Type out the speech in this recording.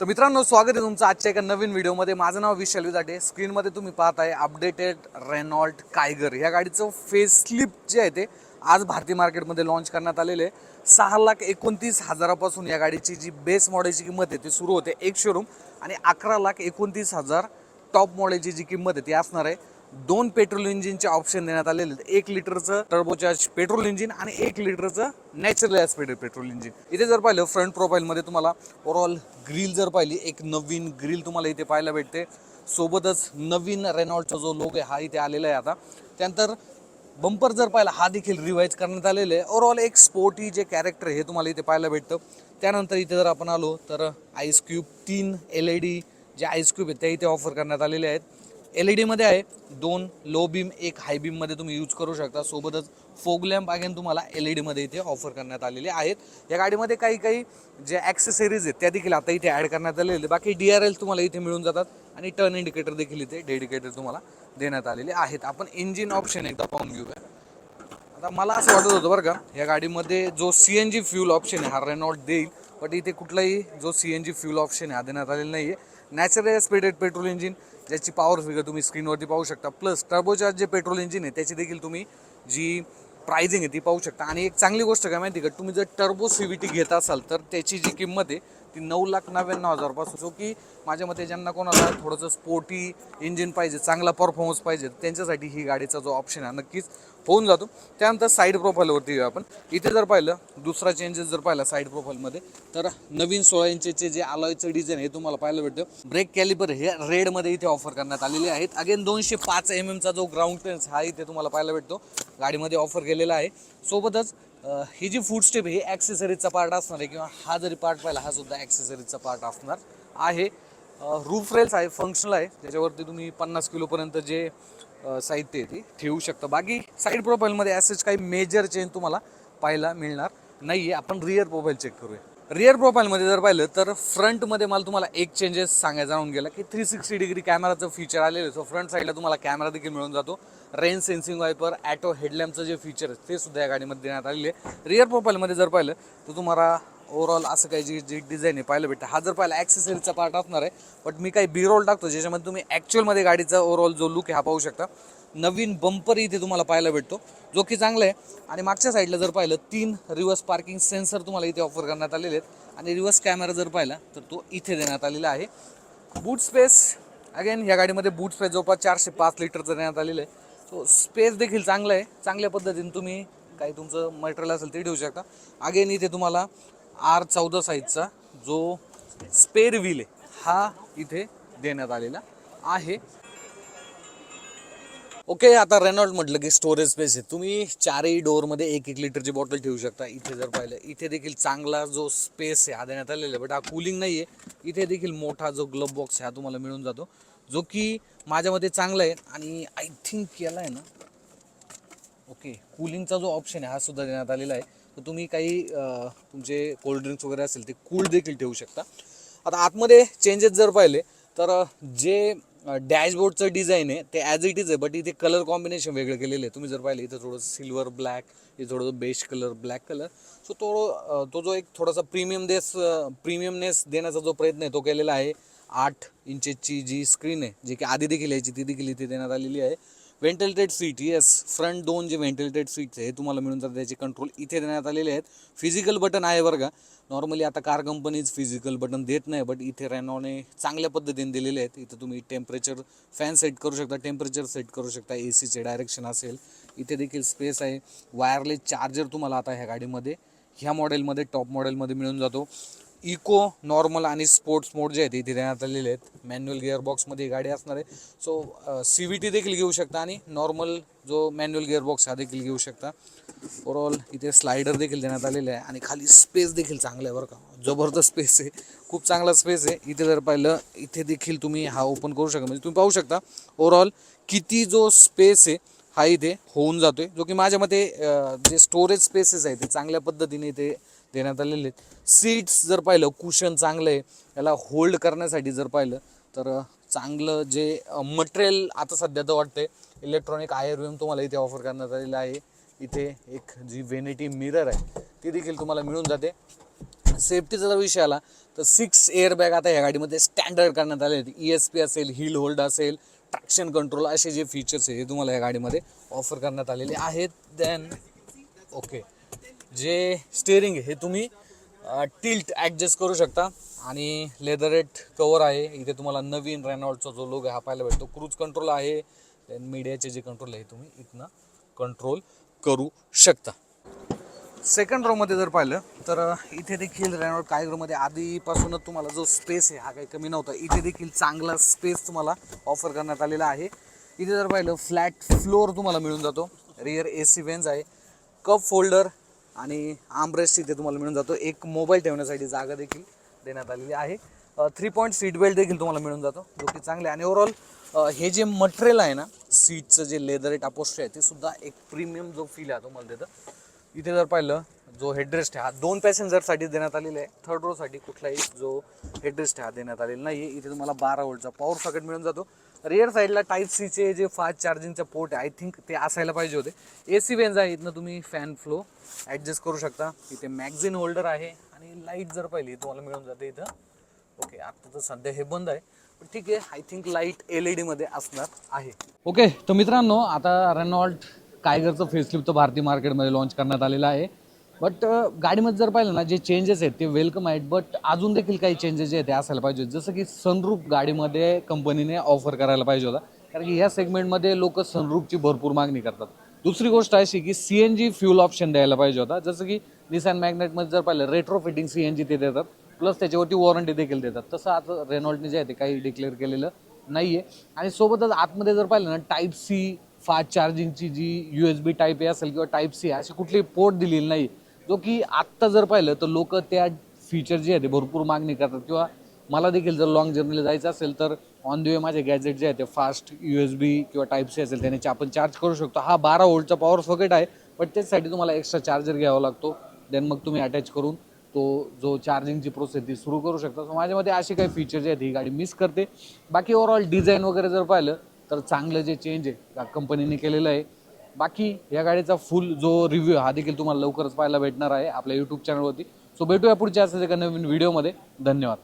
तर मित्रांनो स्वागत आहे तुमचं आजच्या एका नवीन व्हिडिओमध्ये. माझं नाव विशाल विजाटे स्क्रीनमध्ये तुम्ही पाहताय अपडेटेड रेनॉल्ट कायगर. ह्या गाडीचं फेस स्लिप जे आहे ते आज भारतीय मार्केटमध्ये लॉन्च करण्यात आलेले आहे. सहा लाख एकोणतीस हजारापासून या गाडीची जी बेस मॉडेलची किंमत आहे ती सुरू होते एक शोरूम आणि अकरा लाख एकोणतीस हजार टॉप मॉडेलची जी किंमत आहे ती असणार आहे. दोन पेट्रोल इंजिनचे ऑप्शन देण्यात आलेले आहेत. एक लिटरचं टर्बोचार्ज पेट्रोल इंजिन आणि एक लिटरचं नॅचरल ॲस्पेडेड पेट्रोल इंजिन. इथे जर पाहिलं फ्रंट प्रोफाईलमध्ये तुम्हाला ओव्हरऑल ग्रिल जर पाहिली एक नवीन ग्रिल तुम्हाला इथे पाहायला भेटते. सोबतच नवीन रेनॉल्डचा जो लोक आहे हा इथे आलेला आहे आता. त्यानंतर बंपर जर पाहिला हा देखील रिवाईज करण्यात आलेलं आहे. ओव्हरऑल एक स्पोर्टी जे कॅरेक्टर हे तुम्हाला इथे पाहायला भेटतं. त्यानंतर इथे जर आपण आलो तर आईस क्यूब तीन एल ई डी जे आईस क्यूब आहेत त्या इथे ऑफर करण्यात आलेले आहेत. एल ई डीमध्ये आहे. दोन लो बीम एक हाय बीममध्ये तुम्ही यूज करू शकता. सोबतच फोग लॅम्प अगेन तुम्हाला एल ई डीमध्ये इथे ऑफर करण्यात आलेले आहेत. या गाडीमध्ये काही काही जे ॲक्सेसरीज आहेत त्या देखील आता इथे ॲड करण्यात आलेले आहेत. बाकी डी आर एल तुम्हाला इथे मिळून जातात आणि टर्न इंडिकेटर देखील इथे डेडिकेटर तुम्हाला देण्यात आलेले आहेत. आपण इंजिन ऑप्शन एकदा पाहून घेऊया. आता मला असं वाटत होतं बरं का या गाडीमध्ये जो C N G fuel option आहे हा रेनॉल्ट देईल बट इथे कुठलाही जो C N G fuel option आहे हा देण्यात आलेला नाही आहे नॅचरल स्पेडेड पेट्रोल इंजिन ज्याची पॉवर फिगर तुम्ही स्क्रीनवरती पाहू शकता. प्लस टर्बोचार्ज जे पेट्रोल इंजिन आहे त्याची देखील तुम्ही जी प्रायझिंग आहे ती पाहू शकता. आणि एक चांगली गोष्ट काय माहिती आहे का? तुम्ही जर टर्बो सी व्ही टी घेत असाल तर त्याची जी किंमत आहे ती नऊ लाख नव्याण्णव हजारपासून जो की माझ्या मते ज्यांना कोणाला थोडंसं स्पोर्टी इंजिन पाहिजे चांगला परफॉर्मन्स पाहिजे त्यांच्यासाठी ही गाडीचा जो ऑप्शन आहे नक्कीच होऊन जातो. त्यानंतर साईड प्रोफाईलवरती येऊ आपण. इथे जर पाहिलं दुसरा चेंजेस जर पाहिला साईड प्रोफाईलमध्ये तर नवीन सोळा इंचचे जे अलॉयचं डिझाईन हे तुम्हाला पाहायला भेटतं. ब्रेक कॅलिबर हे रेडमध्ये इथे ऑफर करण्यात आलेले आहेत. अगेन दोनशे पाच एम एमचा जो ग्राउंड क्लिअरन्स हा इथे तुम्हाला पाहायला भेटतो. गाडीमध्ये ऑफर केलेला आहे. सोबतच ही जी फूड स्टेप ही ॲक्सेसरीजचा पार्ट असणार आहे किंवा हा जरी पार्ट पाहिला हा सुद्धा ॲक्सेसरीजचा पार्ट असणार आहे. रूफ रेल्स आहे फंक्शनल आहे. त्याच्यावरती तुम्ही पन्नास किलोपर्यंत जे साहित्य आहे ते ठेवू शकता. बाकी साईड प्रोफाईलमध्ये ॲसेच काही मेजर चेंज तुम्हाला पाहायला मिळणार नाही आहे आपण रिअर प्रोफाईल चेक करूया. रिअर प्रोफाईलमध्ये जर पाहिलं तर फ्रंटमध्ये मला तुम्हाला एक चेंजेस सांगायचा राहून गेला की थ्री सिक्स्टी डिग्री कॅमेराचं फीचर आलेलं आहे. सो फ्रंट साईडला तुम्हाला कॅमेरा देखील मिळून जातो. रेन सेन्सिंग वायपर ॲटो हेडलॅम्पचं जे फीचर आहे ते सुद्धा या गाडीमध्ये देण्यात आलेले आहे. रिअर प्रोफाईलमध्ये जर पाहिलं तर तुम्हाला ओव्हरऑल असं काही जी जी डिझाईन आहे पाहायला भेटतं. हा जर पाहिला ॲक्सेसरीचा पार्ट असणार आहे. बट मी काही बी रोल टाकतो ज्याच्यामध्ये तुम्ही ॲक्च्युअलमध्ये गाडीचा ओव्हरऑल जो लुक आहे हा पाहू शकता. नवीन बंपर इथे तुम्हाला पाहायला भेटतो. जो की चांगला आहे. आणि मागच्या साईडला जर पाहिलं तीन रिव्हर्स पार्किंग सेन्सर तुम्हाला इथे ऑफर करण्यात आलेले आहेत. आणि रिव्हर्स कॅमेरा जर पाहिला तर तो इथे देण्यात आलेला आहे. बूट स्पेस अगेन या गाडीमध्ये बूट स्पेस जवळपास चारशे पाच लिटरचं देण्यात आलेलं आहे. सो स्पेस देखील चांगलं आहे. चांगल्या पद्धतीने तुम्ही काही तुमचं मटेरियल असेल ते ठेवू शकता. अगेन इथे तुम्हाला आर चौदा साईजचा जो स्पेअर व्हील आहे हा इथे देण्यात आलेला आहे. ओके आता रेनॉल्ड म्हटलं की स्टोरेज स्पेस आहे. तुम्ही चारही डोअरमध्ये एक एक लिटरची बॉटल ठेवू शकता. इथे जर पाहिलं इथे देखील चांगला जो स्पेस आहे हा देण्यात आलेला आहे बट हा कूलिंग नाही आहे इथे देखील मोठा जो ग्लब बॉक्स आहे हा तुम्हाला मिळून जातो. जो की माझ्यामध्ये चांगला आहे आणि आय थिंक याला आहे ना ओके कूलिंगचा जो ऑप्शन आहे हा सुद्धा देण्यात आलेला आहे. तर तुम्ही काही तुमचे तुमचे कोल्ड्रिंक्स वगैरे असेल ते कूल देखील ठेवू शकता. आता आतमध्ये चेंजेस जर पाहिले तर जे डॅशबोर्डचं डिझाईन आहे ते ॲज इट इज आहे बट इथे कलर कॉम्बिनेशन वेगळं केलेलं आहे तुम्ही जर पाहिलं इथं थोडं सिल्वर ब्लॅक हे थोडंसं बेश कलर ब्लॅक कलर सो तो तो जो एक थोडासा प्रीमियम देस प्रीमियमनेस देण्याचा जो प्रयत्न आहे तो केलेला आहे. आठ इंचेसची जी स्क्रीन आहे जी की आधी देखील यायची ती देखील इथे देण्यात आलेली आहे. व्हेंटिलेटेड सीट येस फ्रंट दोन जे व्हेंटिलेटेड सीट्स आहे हे तुम्हाला मिळून जातात. त्याचे कंट्रोल इथे देण्यात आलेले आहेत. फिजिकल बटन आहे बरं का. नॉर्मली आता कार कंपनीज फिजिकल बटन देत नाही बट इथे रॅनॉने चांगल्या पद्धतीने दिलेले आहेत. इथं तुम्ही टेम्परेचर फॅन सेट करू शकता टेम्परेचर सेट करू शकता ए सीचे डायरेक्शन असेल. इथे देखील स्पेस आहे. वायरलेस चार्जर तुम्हाला आता ह्या गाडीमध्ये ह्या मॉडेलमध्ये टॉप मॉडेलमध्ये मिळून जातो. इको नॉर्मल आणि स्पोर्ट्स मोड जे आहेत इथे देण्यात आलेले आहेत. मॅन्युअल गिअरबॉक्समध्ये गाडी असणार आहे. सो सी व्ही टी देखील घेऊ शकता आणि नॉर्मल जो मॅन्युअल गिअरबॉक्स हा देखील घेऊ शकता. ओवरऑल इथे स्लायडर देखील देण्यात आलेलं आहे आणि खाली स्पेस देखील चांगला आहे बरं का. जबरदस्त स्पेस आहे. खूप चांगला स्पेस आहे. इथे जर पाहिलं इथे देखील तुम्ही हा ओपन करू शकता. म्हणजे तुम्ही पाहू शकता ओवरऑल किती जो स्पेस आहे हा इथे होऊन जातोय. जो की माझ्या मते जे स्टोरेज स्पेसेस आहे ते चांगल्या पद्धतीने इथे देण्यात आलेले आहेत. सीट्स जर पाहिलं कुशन चांगलं आहे. याला होल्ड करण्यासाठी जर पाहिलं तर चांगलं जे मटेरियल आता सध्या तर वाटतंय इलेक्ट्रॉनिक आयर्वियम तुम्हाला इथे ऑफर करण्यात आलेलं आहे. इथे एक जी व्हेनिटी मिरर आहे ती देखील तुम्हाला मिळून जाते. सेफ्टीचा जर विषय आला तर सिक्स एअरबॅग आता या गाडीमध्ये स्टँडर्ड करण्यात आले आहेत. ई एस पी असेल हिल होल्ड असेल ट्रॅक्शन कंट्रोल असे जे फीचर्स आहे हे तुम्हाला या गाडीमध्ये ऑफर करण्यात आलेले आहेत. देन ओके जे स्टेअरिंग आहे हे तुम्ही टिल्ट ॲडजस्ट करू शकता. आणि लेदरेट कवर आहे. इथे तुम्हाला नवीन रेनॉल्डचा जो लोग आहे हा पाहायला भेटतो. क्रूज कंट्रोल आहे. देन मीडियाचे जे कंट्रोल आहे तुम्ही इथनं कंट्रोल करू शकता. सेकंड रोमध्ये जर पाहिलं तर इथे देखील रेनॉल्ड कायगरमध्ये आधीपासूनच तुम्हाला जो स्पेस आहे हा काही कमी नव्हता. इथे देखील चांगला स्पेस तुम्हाला ऑफर करण्यात आलेला आहे. इथे जर पाहिलं फ्लॅट फ्लोअर तुम्हाला मिळून जातो. रिअर ए सी वेन्स आहे. कप फोल्डर आणि आमरेस्ट इथे तुम्हाला मिळून जातो. एक मोबाईल ठेवण्यासाठी जागा देखील देण्यात आलेली आहे. थ्री पॉईंट सीट बेल्ट देखील तुम्हाला मिळून जातो जो की चांगले आणि ओव्हरऑल हे जे मटेरियल आहे ना सीटचं जे लेदर टापोस्ट्री आहे ते सुद्धा एक प्रीमियम जो फील आहे तुम्हाला देतं. इथे जर पाहिलं जो हेडरेस्ट आहे हा दोन पॅसेंजरसाठी देण्यात आलेला आहे. थर्ड रोसाठी कुठलाही जो हेडरेस्ट आहे हा देण्यात आलेला नाही आहे इथे तुम्हाला बारा वोल्टचा पॉवर सॉकेट मिळून जातो. रिअर साईडला टाईप सीचे जे फास्ट चार्जिंगचा पोर्ट आहे आय थिंक ते असायला पाहिजे होते. ए सी वेन्स आहे इथनं तुम्ही फॅन फ्लो ॲडजस्ट करू शकता. इथे मॅगझिन होल्डर आहे आणि लाइट जर पाहिली तुम्हाला मिळून जाते इथं. ओके आता तर सध्या हे बंद आहे. पण ठीक आहे I think light L E डीमध्ये असणार आहे. ओके तर मित्रांनो आता रेनॉल्ट कायगरचं फेसलिप तर भारतीय मार्केटमध्ये लॉन्च करण्यात आलेलं आहे. बट गाडीमध्ये जर पाहिलं ना जे चेंजेस आहेत ते वेलकम आहेत बट अजून देखील काही चेंजेस जे आहेत ते असायला पाहिजे जसं की सनरूप गाडीमध्ये कंपनीने ऑफर करायला पाहिजे होता. कारण की ह्या सेगमेंटमध्ये लोक सनरूपची भरपूर मागणी करतात. दुसरी गोष्ट अशी की C N G fuel option द्यायला पाहिजे होता. जसं की निसान मॅग्नेटमध्ये जर पाहिलं retro fitting C N G ते देतात. प्लस त्याच्यावरती वॉरंटी देखील देतात. तसं आता रेनॉल्टने जे आहे ते काही डिक्लेअर केलेलं नाही आहे आणि सोबतच आतमध्ये जर पाहिलं ना टाईप सी फास्ट चार्जिंगची जी U S B type A असेल किंवा टाईप सी अशी कुठली पोर्ट दिलेली नाही जो की आत्ता जर पाहिलं तर लोक त्या फीचर जे आहे ते भरपूर मागणी करतात. किंवा मला देखील जर लॉंग जर्नीला जायचं असेल तर ऑन द वे माझे गॅजेट जे आहे ते फास्ट यू एस बी किंवा टाईप सी असेल त्याने आपण चार्ज करू शकतो. हा बारा वोल्टचा पॉवर सॉकेट आहे पण त्याच्यासाठी तुम्हाला एक्स्ट्रा चार्जर घ्यावा लागतो. देन मग तुम्ही अटॅच करून तो जो चार्जिंगची प्रोसेस ती सुरू करू शकता. सो माझ्यामध्ये असे काही फीचर जे आहेत ही गाडी मिस करते. बाकी ओव्हरऑल डिझाईन वगैरे जर पाहिलं तर चांगलं जे चेंज आहे कंपनीने केलेलं आहे. बाकी या गाडीचा फुल जो रिव्ह्यू हा देखील तुम्हाला लवकरच पाहायला भेटणार आहे आपल्या यूट्यूब चॅनलवरती सो भेटूया पुढच्या असं एका नवीन व्हिडिओमध्ये धन्यवाद.